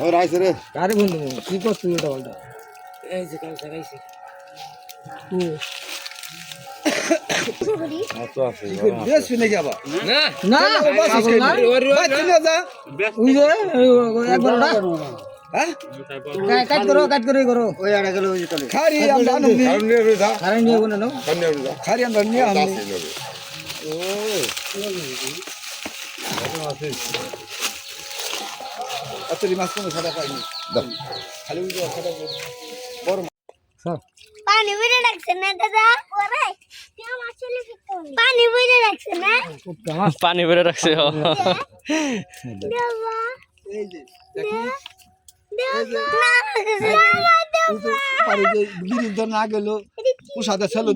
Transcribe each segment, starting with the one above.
ও রাইছে রে। কারে বন্ধু কি করছিস এটা বলটা এই যে কাল আচ্ছা ও হ্যাঁ? চলে খারি আমরা নিয়ে রে আতরি মাছ কোনো সাদা পাইনি। খালি যে সাদা সব পানি বেড়ে রাখছে না দাদা? ওরে। পানি বেড়ে রাখছে না? পানি ভরে রাখছে এই যে দেখি। দেবা। ওই যে পারি যে গিরিল না গেল ও সাদা ছিল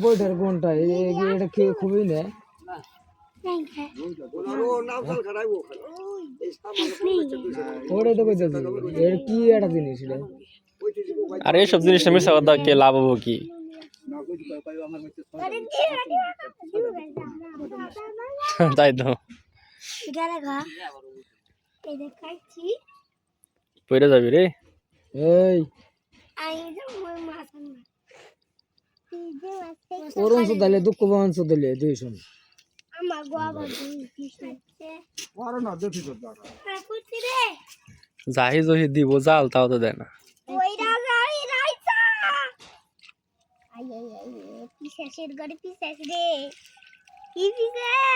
বইটার কোনটা এটা খেয়ে খুবই না? ওটা তো কইতে এর কি একটা জিনিস আর এইসব জিনিস মিশা কথা কে লাভ হব কি? তাই তো। গারা গা। এই দেখাচ্ছি। পড়ে যাবি রে। এই। আমি মই মাছ আনব। তুই যে মাছ ওরম সুদালে দুঃখ বহন সুদালে দুই শুন আমার গোয়া দুই পিস ওরা না দেখি তো আর কুচি রে। যাহি জহি দিব জাল তাও তো দেয় না। ওই রাজা ওই আই আই আই পিসাসের ঘরে পিসাস রে। কি পিসাস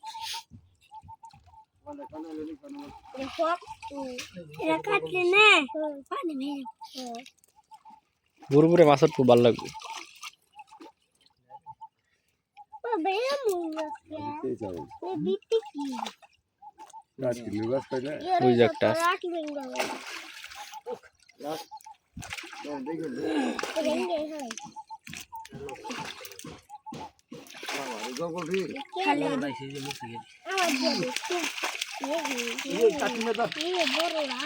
দেখো এটা কাটলে না পানি মেরে বুড়ো মাছের খুব ভালো লাগবে বেড়ে মুখ এই যাও এই বিটি কি রাত কি নিবাস পাই না ওই যে একটা আছে। রাট বেঙ্গল রেঙ্গে হয় খালি আমার জন্য এই বড় না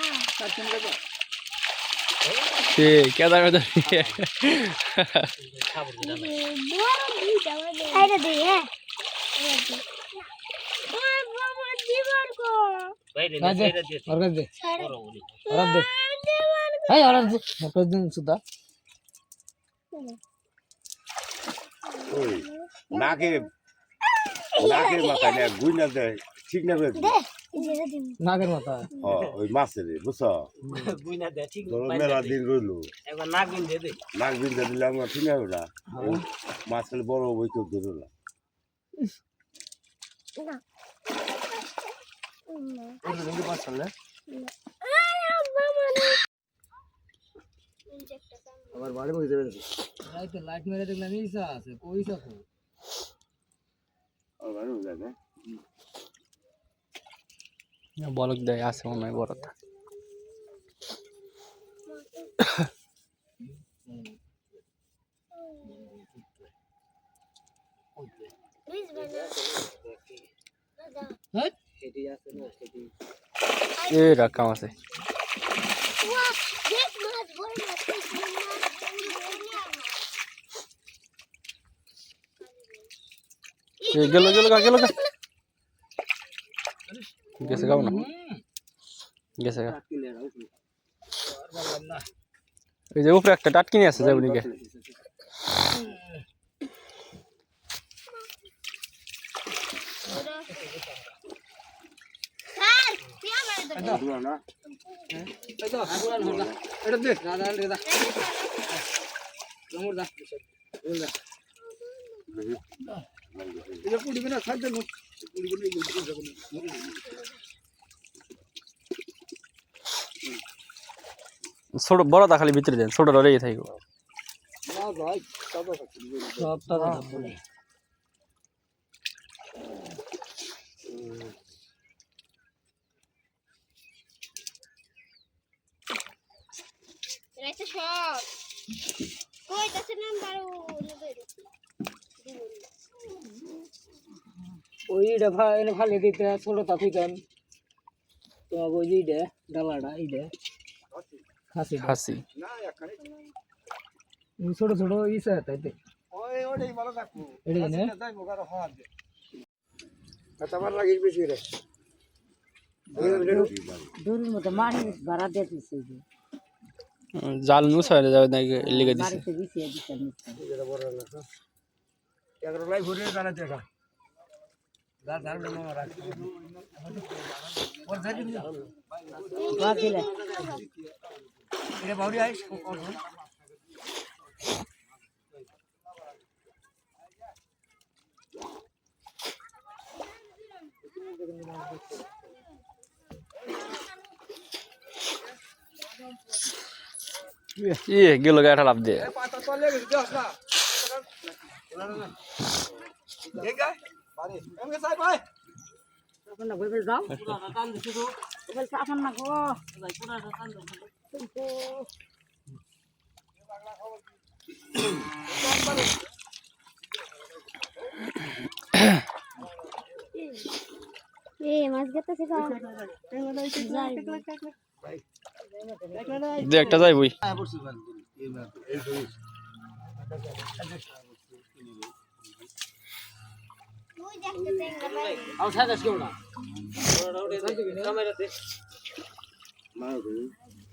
সে কেদার মেদার সাইডে দে হ্যাঁ ওই বাবা দিবার কো দে ওর দে সাইডে ওর দে দিবার এই ওর দে ওর দিন নাগের মাথা ও ওই মাছের বুঝছ? বুইনা দে ঠিক মেলা দিন রইল। একবার নাক বিন দে দে নাক দিলে আমরা ঠিক না। মাছ খেলে বড় বই কেউ ধরো না। না। ওর দিন পাঁচ চলে আবার বাড়ি বসে যাবে রাইতে লাইট মেরে দেখলাম ইসা আছে পয়সা কো আর ভালো যায় না বলক দেয় আছে মনে হয় বড়টা হ্যাঁ এ রাখাম আছে এ গেল গেল গা গেল গা গেছে গাও না গেছে গা এই যে উপরে একটা টাটকিনি আছে যাবনিকে ধরো না এটা দে দাদা দে দা লমুর দা বল দা এটা পুড়ি বিনা খাইতে নো পুড়ি বিনা ছোট বড়টা খালি ভিতরে দেন ছোটটা রেগে থাকব সব। তাজা বলে এটা সব কই তাছে নাম্বার ওইটা ভা এনে ফালে দিতে ছোট তাফিকান তোমাকে ওই যে ইডে ডালাটা ইডে খাসি হাসি ছোট ছোট ইসে তাইতে এটা নে দূরের মতো মানুষ ভাড়া দিয়ে দিচ্ছে যে জাল নুস হয়ে যাবে নাকি লেগে দিছে বাড়িতে নিচ্ছে বাকিলে ইয়ে গেল গাটা লাভ দিয়ে। যাও। বলছে আপনার না গো। দু একটা যাই বই। তুই দেখতে পেঙ্গা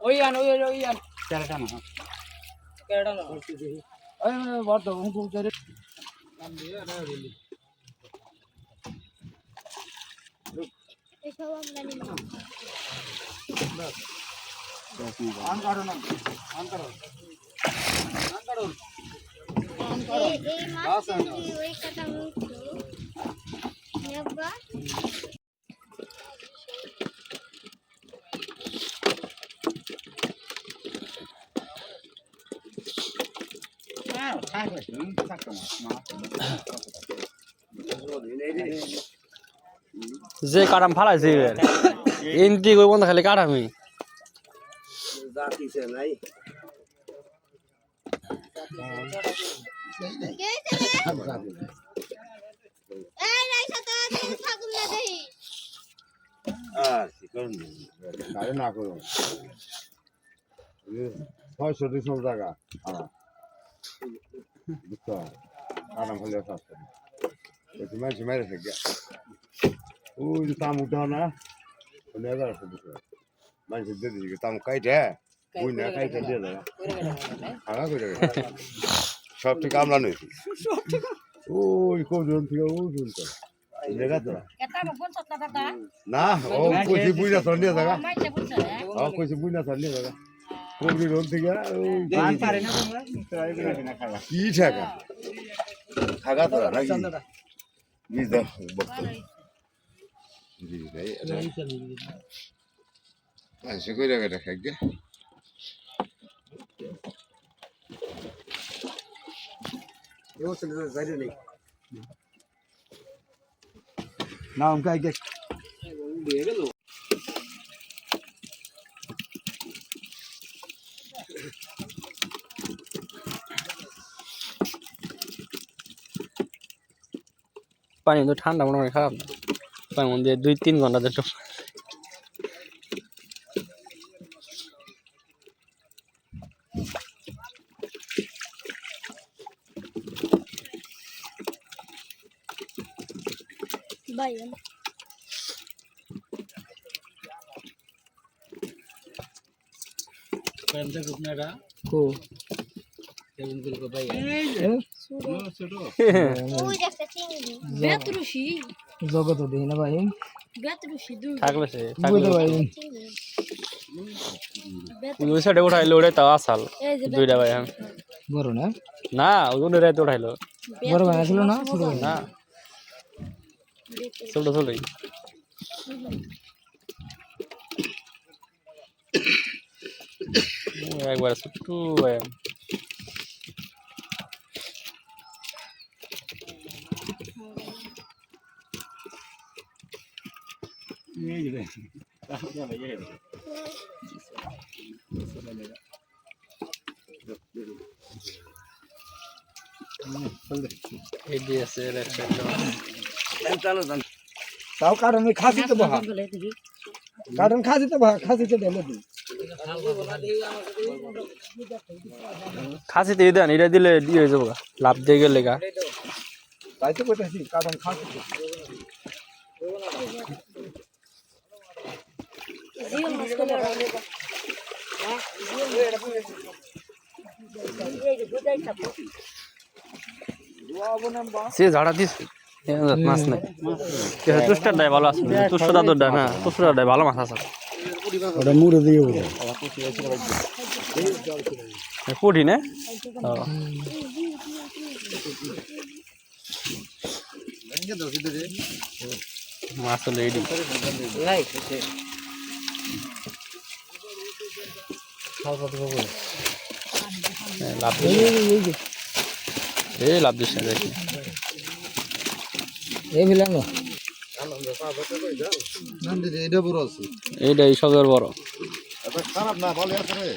ওই আন ওই ওই ওই আন। কেরাটা না কেরাটা না ওই বড় তো হুকুম করে এসব আমরা নিব আন কাটো না আন কাটো আন কাটো এই এই মাছ ওই কাটা মুখ নেবা যে কাটাম ফালাইছে এবার এনতি কই বন্ধ খালি কাটামি কে এই রাইসা তো তুমি ঠাকুর না দেই আর কি করুন না করুন ছয়শো দুশো টাকা। আমার বুঝতে আরাম হলে সস্তা একটু মানুষ মেরে থাকে ওই যে তাম উঠাও না ওই এগারো শো দুশো মানুষের দিয়ে দিচ্ছে তাম কাইটে বুঝ না কাইটে দিয়ে দেবে হাঙা করে সব ঠিক আমলা নইছি ওই কজন থেকে ও শুনতো দাদা না ও কইছি বুঝা নিয়ে জায়গা ও কইছি বুঝা নিয়ে জায়গা কোবরি রোল থেকে ওই আন পারে না তোমরা? কি ঠাকা? খাগা তো নাকি? জি দাও বক্ত। জি ভাই আচ্ছা কই রাখা দেখা গে না উনকা পানি তো ঠান্ডা মনে হয় খারাপ না। পানি মধ্যে দুই তিন ঘণ্টা যেটা বাইন কো? ওই যে একটা চিংড়ি বেতরুশি জগত দেখি না ভাই? বেতরুশি দু থাকলে সে বুঝতে ভাই ওই সাইডে উঠাইলো ওটাই তাও আসাল। এই যে দুইটা ভাই হ্যাঁ। বড় না? না ওজন রাইতে উঠাইলো। বড় ভাই ছিল না? ছোট ভাই? না। ছোট ছোটই একবার ছোট্ট ভাই। তাও কারণ খাসিতে বহা কারণ খাসিতে বহা খাসিতে ঢেলে দিই খাসি দিয়ে দেন এটা দিলে দিয়ে হয়ে যাব লাভ দিয়ে গেলে গা। তাই তো কইতাছি, কারণ খাসিতে জিও মাছ করে এই যে বুঝাই থাকো সে ঝাড়া দিস। মাছ নাই। তুষ্টার ডাই ভালো আছে। তুষ্ট দাদুর ডাই না তুষ্ট ডাই ভালো মাছ আছে। ওটা মুড়ে দিয়ে পুঠি না? ও। মাছ হলো এডি হ্যাঁ, লাভ এই লাভ দিস। না দেখি এই মিলাম না এটা বড় আছে এইটাই সবের বড় খারাপ না ভালো আছে রে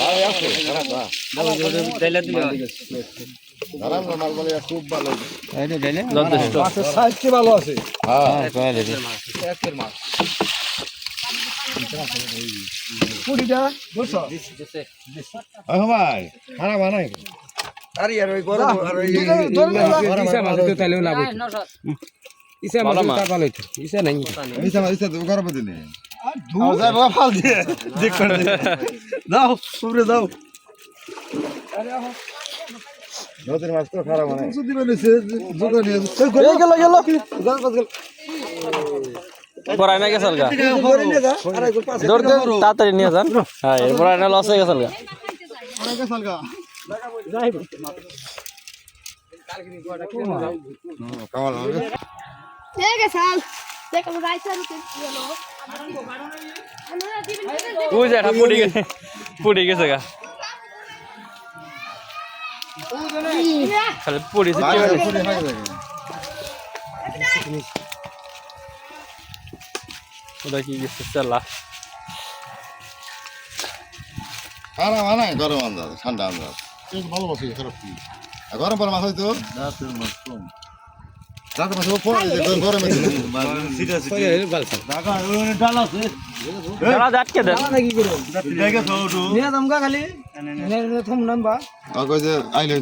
ভালো আছে খারাপ না খারাপ না মাল বলে খুব ভালো যথেষ্ট। মাছের সাইজ কি ভালো আছে। হ্যাঁ পুরিটা বুঝছ ভাই খারাপ না আরে আর ওই গরম আর ওই ইসা মাছ তো তাইলেও লাভ ইসা মাছ তো ভালো হইতো। ইসা নাই। ইসা ইসা তো গরম দিনে। আর যাই বাবা ফাল দিয়ে। দেখ করে দাও উপরে দাও নদীর মাছ তো খারাপ মানে নিয়ে গেল গেল। পড়াই না গেছাল গা দৌড় দে তাড়াতাড়ি নিয়ে যান হ্যাঁ এরপর না লস হয়ে গেছাল গা কামাল হবে ঠিক আছে ওটা কি গেছে? চালা। খারাপ মানে গরম আন্দাজ ঠান্ডা আন্দাজ। কিন্তু ভালোবাসি খারাপ কি? গরম পরে মাছ হয়তো রাতের মাছ কম। রাতের মাছ পরে গরমে ডালা আটকে দেন নাকি করো নিয়ে দাম খালি। থম নাম্বা আর কই যে আইলে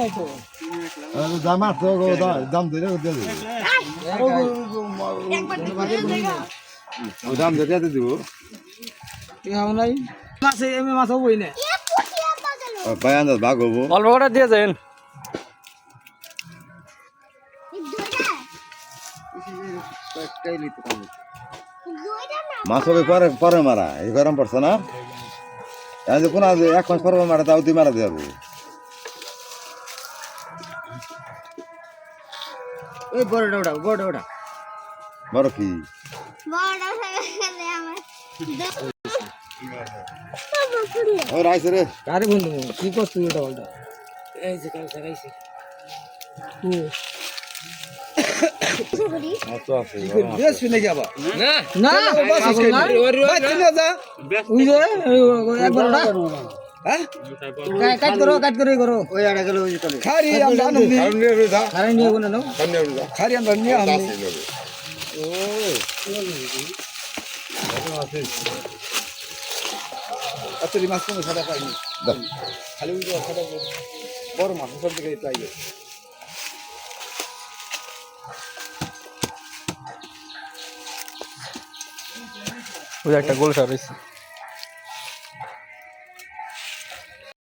নাই তো। দাম আছে দাম দিলে দিয়ে দিবে দাম দিয়ে দিয়ে দিব। কি হাও নাই। মাছে এমে মাছ হবই না। ভাই আন্দাজ ভাগ হব। অল্প করে দিয়ে যান মাছ হবে পরে পরে মারা। এই গরম পড়ছে না? এই যে কোন আজ এক মাস পরে মারা তাও তুই মারা যাবে। এই বড়টা ওটা বড় ওটা। বড় কি? বড় হয়ে গেলে আমার ও রাইছে রে। কারে বন্ধু কি করছ তুই ওটা বলটা এই যে কাল মাছ তো ওই হ্যাঁ? ওই ওই খারি আমরা আমি আচ্ছা মাছ খালি ওই বড় মাছ সব দিকে পাই একটা গোল রয়েছে